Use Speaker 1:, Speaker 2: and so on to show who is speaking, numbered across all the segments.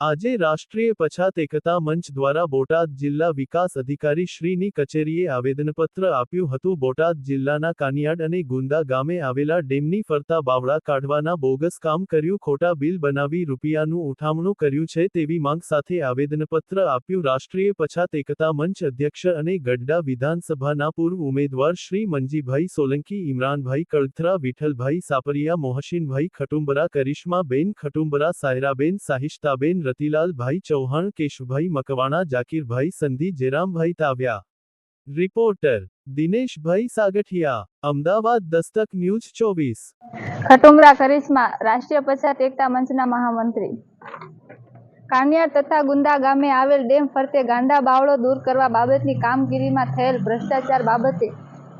Speaker 1: આજે રાષ્ટ્રીય પછાત એકતા મંચ દ્વારા બોટાદ જિલ્લા વિકાસ અધિકારી શ્રીની કચેરીએ આવેદનપત્ર આપ્યું હતું. બોટાદ જિલ્લાના કાનિયાડ અને ગુંદા ગામે આવેલા ડેમની ફરતા બાવળા કાઢવાના બોગસ કામ કર્યું. ખોટા બિલ બનાવી રૂપિયાનું ઉઠામણું કર્યું છે તેવી માંગ સાથે આવેદનપત્ર આપ્યું. રાષ્ટ્રીય પછાત એકતા મંચ અધ્યક્ષ અને ગઢડા વિધાનસભાના પૂર્વ ઉમેદવાર શ્રી મંજીભાઈ સોલંકી, ઇમરાનભાઈ કળથરા, વિઠ્ઠલભાઈ સાપરિયા, મોહસિનભાઈ ખટુંબરા, કરિશ્માબેન ખટુંબરા, સાયરાબેન, સાહિષ્તાબેન રતિલાલભાઈ ચૌહાણ, કેશુભાઈ મકવાણા, જાકીરભાઈ સંધી જેરામભાઈ તાવ્યા. રિપોર્ટર, દિનેશભાઈ સાગઠિયા, અમદાવાદ દસ્તક ન્યૂઝ ચોવીસ.
Speaker 2: ખટુમરા કરિશ્મા, રાષ્ટ્રીય પછાત એકતા મંચના મહામંત્રી. કાનિયાર તથા ગુંદા ગામે આવેલ ડેમ ફરતે ગાંડા બાવળો દૂર કરવા બાબતની કામગીરીમાં થયેલ ભ્રષ્ટાચાર બાબતે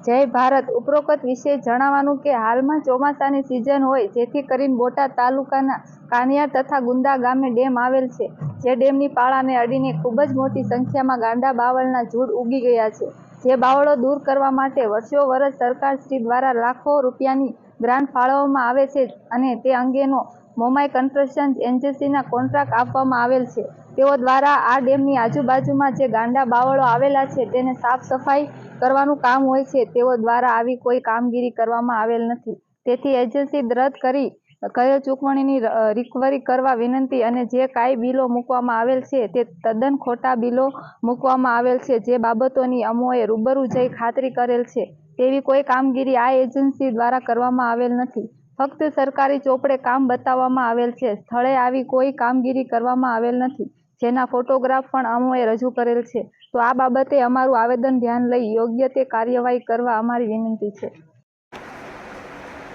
Speaker 2: જય ભારત. ઉપરોક્ત વિશે જણાવવાનું કે હાલમાં ચોમાસાની સિઝન હોય, જેથી કરીને બોટાદ તાલુકાના કાનિયા તથા ગુંદા ગામે ડેમ આવેલ છે, જે ડેમની પાળાને અડીને ખૂબ જ મોટી સંખ્યામાં ગાંડા બાવળના ઝૂડ ઉગી ગયા છે. જે બાવળો દૂર કરવા માટે વર્ષો વર્ષ સરકારશ્રી દ્વારા લાખો રૂપિયાની ગ્રાન્ટ ફાળવવામાં આવે છે અને તે અંગેનો મોમાઈ કન્સ્ટ્રક્શન એજન્સીના કોન્ટ્રાક્ટ આપવામાં આવેલ છે. તેઓ દ્વારા આ ડેમની આજુબાજુમાં જે ગાંડા બાવળો આવેલા છે, તેને સાફ સફાઈ કરવાનું કામ હોય છે, તેઓ દ્વારા આવી કોઈ કામગીરી કરવામાં આવેલ નથી. તેથી એજન્સી રદ કરી કયો ચૂકવણીની રિકવરી કરવા વિનંતી અને જે કાંઈ બિલો મૂકવામાં આવેલ છે, તે તદ્દન ખોટા બિલો મૂકવામાં આવેલ છે, જે બાબતોની અમોએ રૂબરૂ જઈ ખાતરી કરેલ છે. તેવી કોઈ કામગીરી આ એજન્સી દ્વારા કરવામાં આવેલ નથી. ફક્ત સરકારી ચોપડે કામ બતાવવામાં આવેલ છે. સ્થળે આવી કોઈ કામગીરી કરવામાં આવેલ નથી, જેના ફોટોગ્રાફ પણ અમોએ રજૂ કરેલ છે. તો આ બાબતે અમારું આવેદન ધ્યાન લઈ યોગ્ય તે કાર્યવાહી કરવા અમારી વિનંતી છે.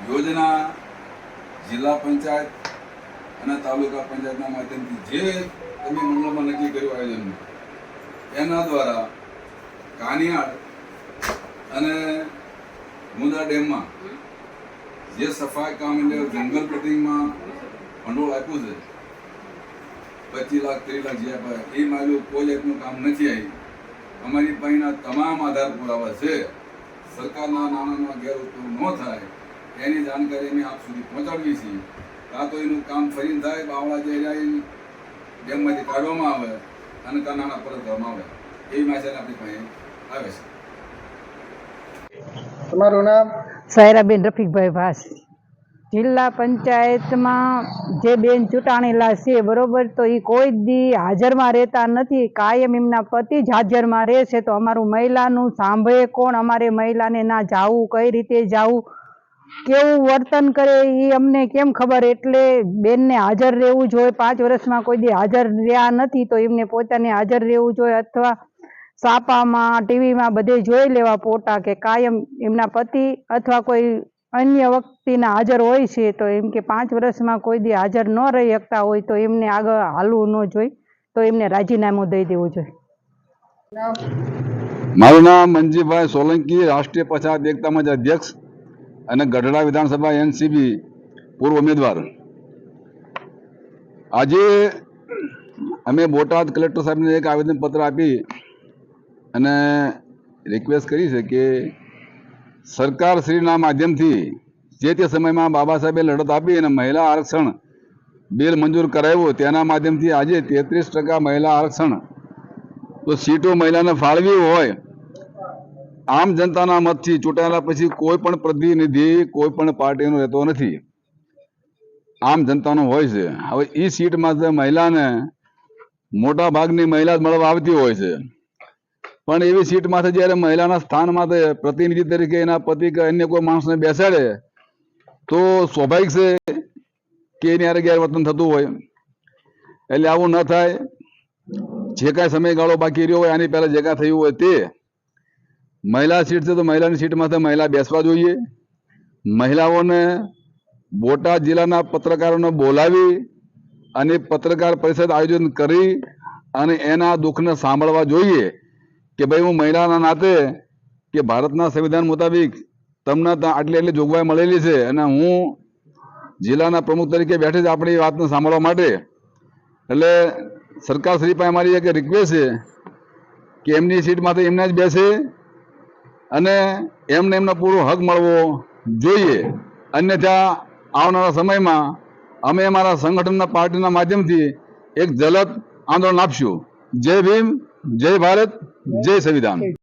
Speaker 3: યોજના જિલ્લા પંચાયત અને તાલુકા પંચાયતના માધ્યમથી જે તમે મંડળમાં નક્કી કર્યું આયોજન, એના દ્વારા કાનિયાડ અને મુંદા ડેમમાં જે સફાઈ કામ એટલે જંગલ કટિંગમાં ભંડોળ આપ્યું છે, પચીસ લાખ, ત્રીસ લાખ જે આપ્યા, એ મારું કોઈ જાતનું કામ નથી આવી. અમારી પાસેના તમામ આધાર પુરાવા છે. સરકારના નાણાંનો ગેરઉપયોગ ન થાય એની જાણકારી અમે આપ સુધી પહોંચાડવી છીએ કાં તો એનું કામ ફરીને થાય બાવળા જે ડેમમાંથી કાઢવામાં આવે અને કાં નાણાં પરત કરવામાં આવે. એવી માહિતી આપણી પાસે આવે છે.
Speaker 4: તમારું નામ?
Speaker 5: સાયરાબેન રફીકભાઈ ભાસ જિલ્લા પંચાયતમાં જે બેન ચૂંટાણેલા છે, બરોબર? તો એ કોઈ દી હાજરમાં રહેતા નથી. કાયમ એમના પતિ જ હાજરમાં રહેશે. તો અમારું મહિલાનું સાંભળે કોણ? અમારે મહિલાને ના જાવું, કઈ રીતે જાવું? કેવું વર્તન કરે એ અમને કેમ ખબર? એટલે બેનને હાજર રહેવું જોઈએ પાંચ વર્ષમાં કોઈ દી હાજર રહ્યા નથી તો એમને પોતાને હાજર રહેવું જોઈએ અથવા સાપામાં, ટીવીમાં બધે જોઈ લેવા પોટા કે કાયમ એમના પતિ અથવા કોઈ અન્ય વ્યક્તિના હાજર હોય છે, તો એમ કે પાંચ વર્ષમાં કોઈ દી હાજર ન રહી શકતા હોય, તો એમને આગળ હાલવું ન જોઈ તો એમને રાજીનામું દઈ દેવું જોઈએ.
Speaker 3: મારું નામ મંજીભાઈ સોલંકી, રાષ્ટ્રીય પછાત એકતા મંચ અધ્યક્ષ અને ગઢડા વિધાનસભા એનસીબી પૂર્વ ઉમેદવાર. આજે અમે બોટાદ કલેક્ટર સાહેબને એક આવેદનપત્ર આપી અને રિક્વેસ્ટ કરી છે કે સરકાર શ્રીના માધ્યમથી જે તે સમયમાં બાબા સાહેબે લડત આપી અને મહિલા આરક્ષણ બિલ મંજૂર કરાવ્યો તેના માધ્યમથી આજે તેત્રીસ ટકા મહિલા આરક્ષણ તો સીટો મહિલાને ફાળવી હોય, આમ જનતાના મતથી ચૂંટાયેલા પછી કોઈ પણ પ્રતિનિધિ, કોઈ પણ પાર્ટીનો રહેતો નથી. આમ જનતાનો હોય છે. હવે એ સીટમાં મહિલાને મોટા ભાગની મહિલા જ મળવા આવતી હોય છે. પણ એવી સીટમાંથી જ્યારે મહિલાના સ્થાન માથે પ્રતિનિધિ તરીકે એના પતિ કે અન્ય કોઈ માણસને બેસાડે, તો સ્વાભાવિક છે કે એની હારે ગેરવર્તન થતું હોય. એટલે આવું ન થાય. જે કાંઈ સમયગાળો બાકી રહ્યો હોય, આની પહેલા જે કાંઈ થયું હોય તે. મહિલા સીટ છે તો મહિલાની સીટ માથે મહિલા બેસવા જોઈએ. મહિલાઓને બોટાદ જિલ્લાના પત્રકારોને બોલાવી અને પત્રકાર પરિષદ આયોજન કરી અને એના દુઃખને સાંભળવા જોઈએ. કે ભાઈ હું મહિલાના નાતે કે ભારતના સંવિધાન મુતાબિક તમને ત્યાં આટલી આટલી જોગવાઈ મળેલી છે અને હું જિલ્લાના પ્રમુખ તરીકે બેઠે છે આપણી વાતને સાંભળવા માટે એટલે સરકાર શ્રી પાસે મારી એક રિક્વેસ્ટ છે કે એમની સીટમાંથી એમને જ બેસે અને એમને એમનો પૂરો હક મળવો જોઈએ. અન્યથા આવનારા સમયમાં અમે અમારા સંગઠનના પાર્ટીના માધ્યમથી એક જલદ આંદોલન આપશું. જય ભીમ. જય ભારત જય સંવિધાન.